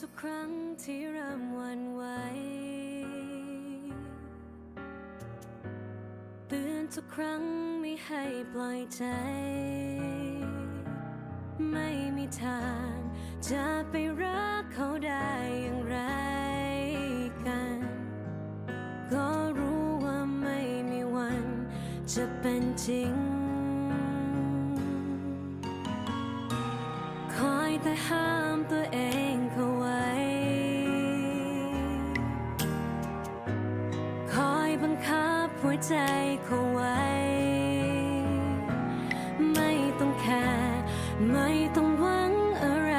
ทุกครั้งที่เริ่มวันไหวเตือนทุกครั้งไม่ให้ปล่อยใจ ไม่มีทาง จะไปรักเขาได้อย่างไรกัน ก็รู้ว่าไม่มีวัน จะเป็นจริง คอยแต่หา ใจเขาไว้ ไม่ต้องแคร์ไม่ต้องหวังอะไร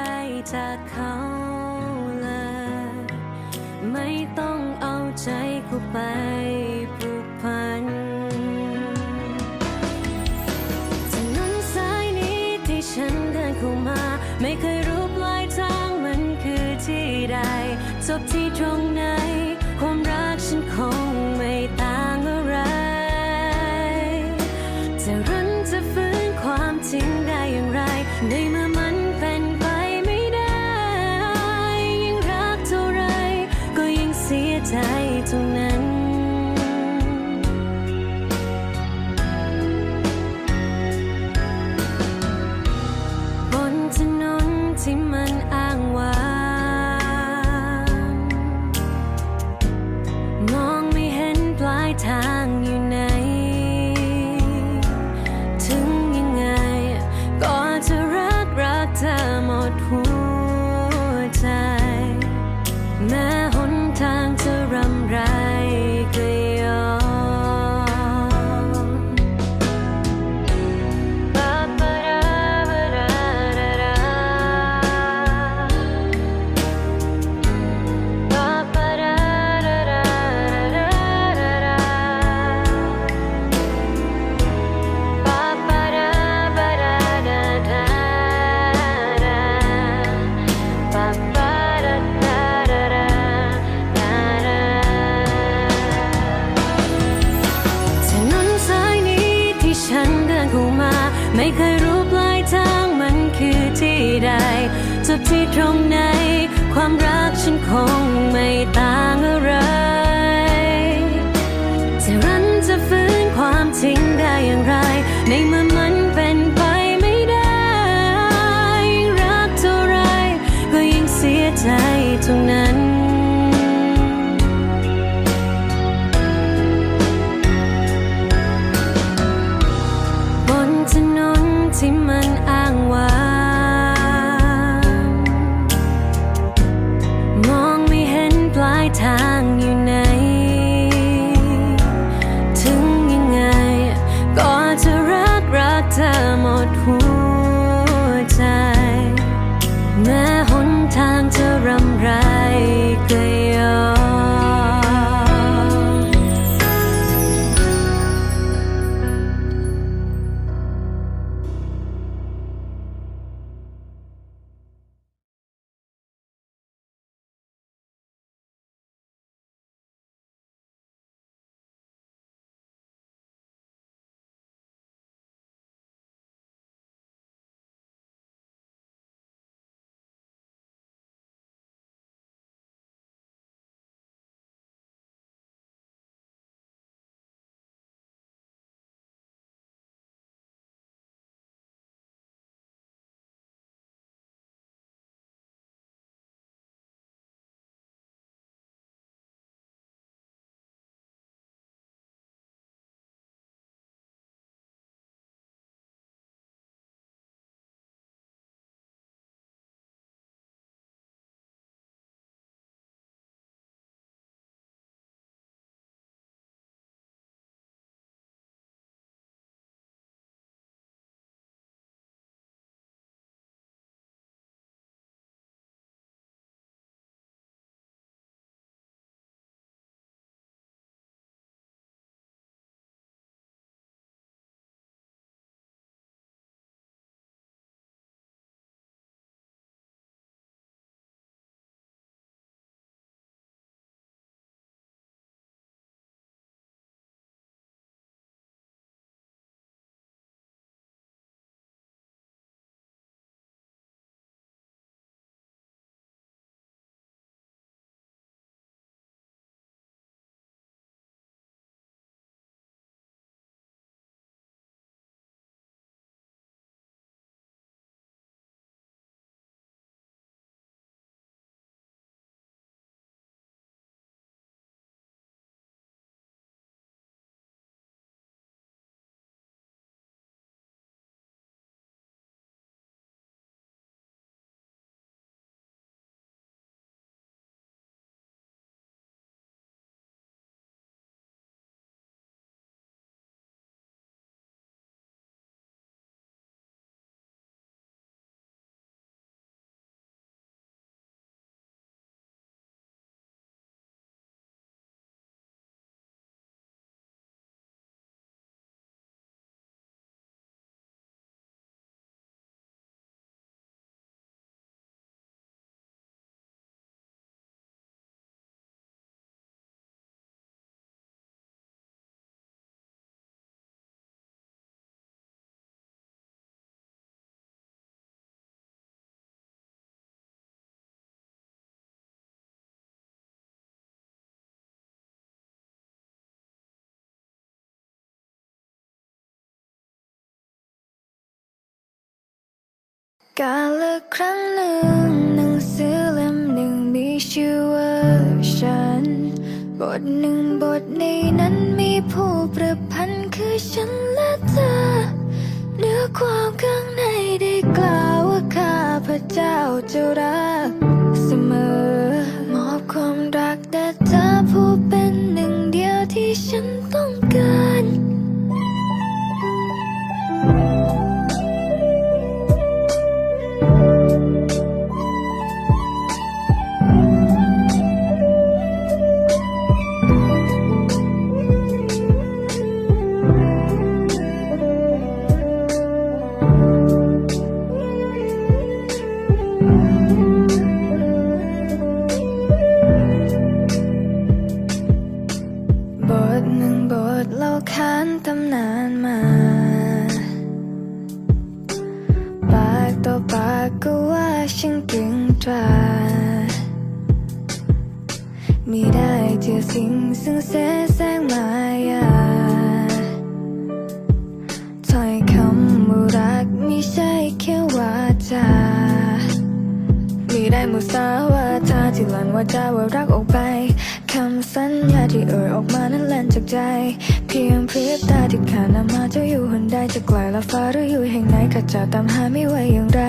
จากเขาเลย ไม่ต้องเอาใจเขาไปผูกพันถนนสายนี้ที่ฉันเดินเข้ามา ไม่เคยรู้ปลายทางมันคือที่ใดจบที่ตรง จะรั ตรงไหน ความรักฉันคงไม่ต่างอะไร จะรันจะฟื้นความจริงได้อย่างไร ในเมื่อ ห็น กาลครั้งหนึ่งหนังสือเล่มหนึ่งมีชื่อว่าฉัน บทหนึ่งบทในนั้นมีผู้ประพันคือฉันและเธอเนื้อความข้างในได้กล่าวว่าข้าพระเจ้าจะรักเสมอ มา ปากต่อปากก็ว่าฉันเก่งกล้ามีได้เจอสิ่งซึ่งแสแสร้งมายาถ้อยคำว่รักไม่ใช่แค่วาจามีได้มุสาวาทาที่หลันวาจาว่ารักออกไปคำสัญญาที่เอ่ยออกมานั้นแล่นจากใจ พียงเพริบตาที่ขาดละมาจะอยู่หนใดจะไกลละฟ้าหรืออยู่แห่งไหนก็จะตามหาไม่ไหวอย่างไร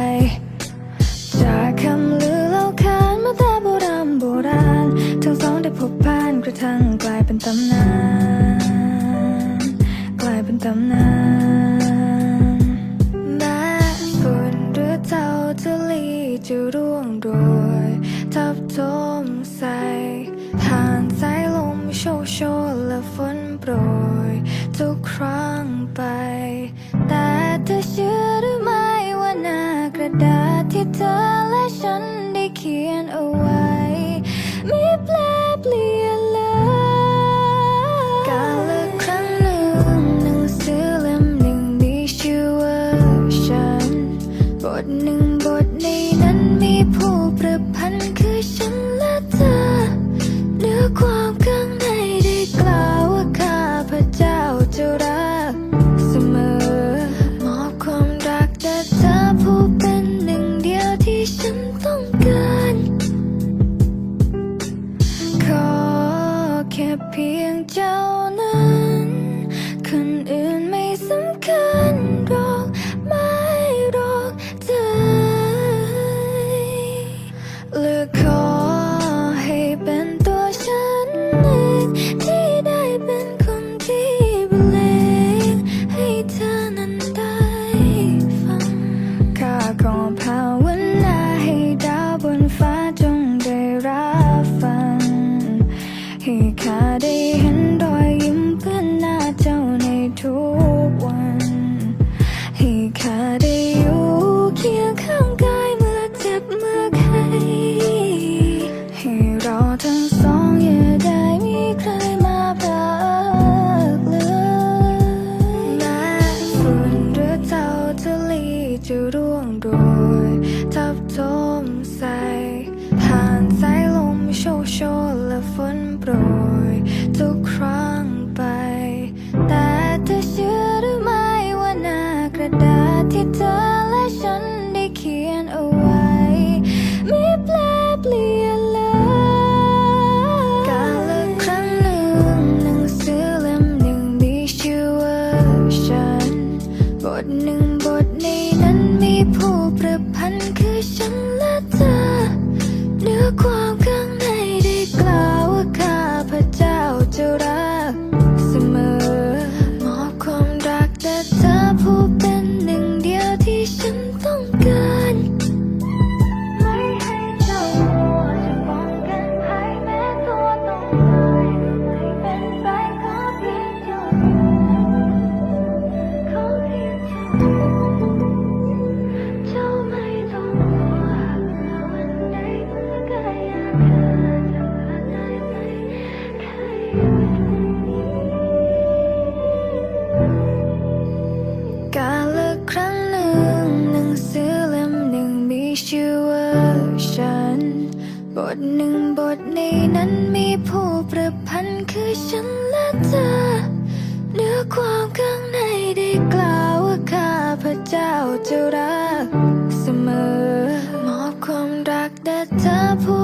ทหนึ่งบทในนั้นมีผู้ประพันธ์คือฉันและเธอเนื้อความข้างในได้กล่าวว่าข้าพระเจ้าจะรักเสมอ มอบความรักแด่เธอผู้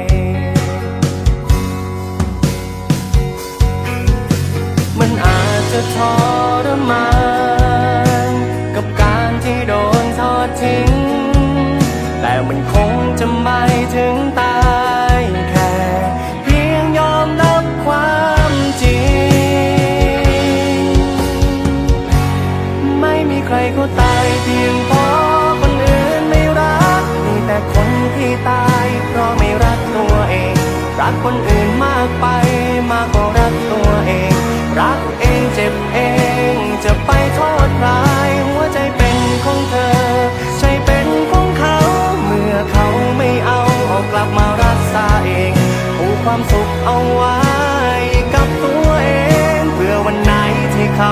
ง จะทรมานกับการที่โดนทอดทิ้ง แต่มันคงจะไม่ถึงตา ไว้กับตัวเองเพื่อวันไหนที่เขา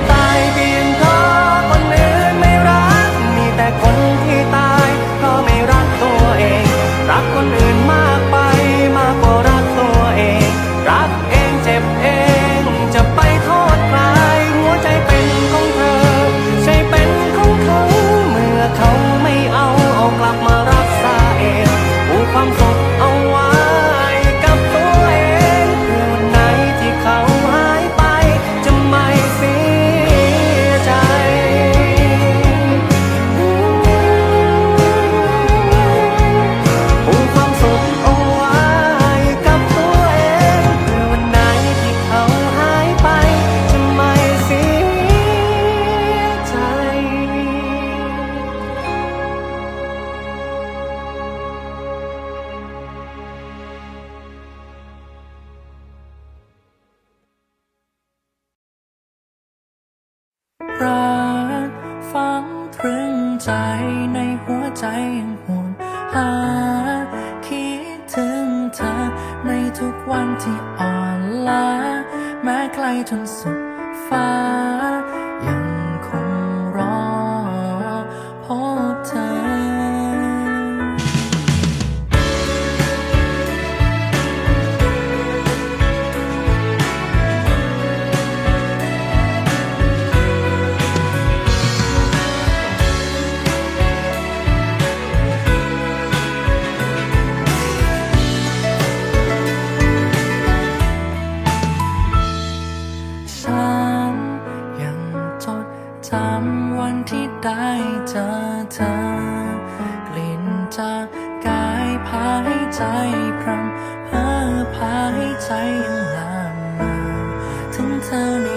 ทุกวันที่อ่อนล้าแม้ไกลจนสุดฟ้า สามวันที่ได้เจอเธอกลิ่นจากกายพาให้ใจพรำเพ้อพาให้ใจยังลามมาถึงเธอใน